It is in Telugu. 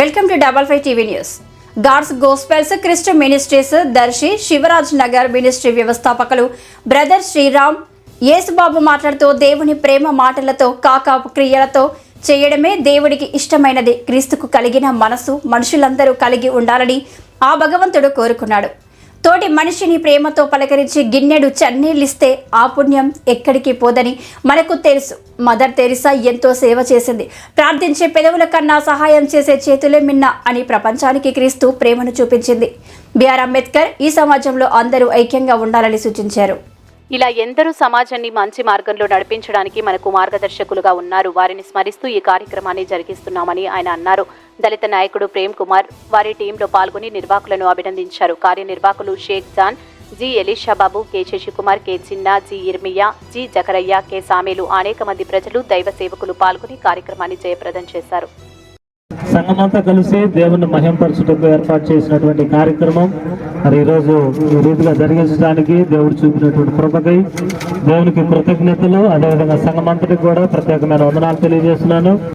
Welcome to double five TV news. God's gospels Christ ministries Darshi Shivaraj Nagar ministry వ్యవస్థాపకులు బ్రదర్ శ్రీరామ్ యేసుబాబు మాట్లాడుతూ దేవుని ప్రేమ మాటలతో కాకా క్రియలతో చేయడమే దేవుడికి ఇష్టమైనది. క్రీస్తుకు కలిగిన మనసు మనుషులందరూ కలిగి ఉండాలని ఆ భగవంతుడు కోరుకున్నాడు. తోటి మనిషిని ప్రేమతో పలకరించి గిన్నెడు చన్నీళ్ళిస్తే ఆ పుణ్యం ఎక్కడికి పోదని మనకు తెలుసు. మదర్ తెరిసా ఎంతో సేవ చేసింది. ప్రార్థించే పెదవుల కన్నా సహాయం చేసే చేతులే మిన్న అని ప్రపంచానికి క్రీస్తు ప్రేమను చూపించింది. బిఆర్ అంబేద్కర్ ఈ సమాజంలో అందరూ ఐక్యంగా ఉండాలని సూచించారు. ఇలా ఎందరో సమాజాన్ని మంచి మార్గంలో నడిపించడానికి మనకు మార్గదర్శకులుగా ఉన్నారు. వారిని స్మరిస్తూ ఈ కార్యక్రమాన్ని జరిగిస్తున్నామని ఆయన అన్నారు. దళిత నాయకుడు ప్రేమ్ కుమార్ వారి టీంలో పాల్గొని నిర్వాహకులను అభినందించారు. కార్యనిర్వాహకులు Shaik John G Elishababu K Sasikumar K Chinna G Irmiya G Zakarayya K Samelu అనేక మంది ప్రజలు దైవ సేవకులు పాల్గొని కార్యక్రమాన్ని జయప్రదం చేశారు. సంఘమంతా కలిసి దేవుని మహింపరచుటకు ఏర్పాటు చేసినటువంటి కార్యక్రమం. మరి ఈరోజు ఈ రీతిగా జరిగించడానికి దేవుడు చూపినటువంటి కృపకై దేవునికి కృతజ్ఞతలు. అదేవిధంగా సంఘమంతటికి కూడా ప్రత్యేకమైన వందనాలు తెలియజేస్తున్నాను.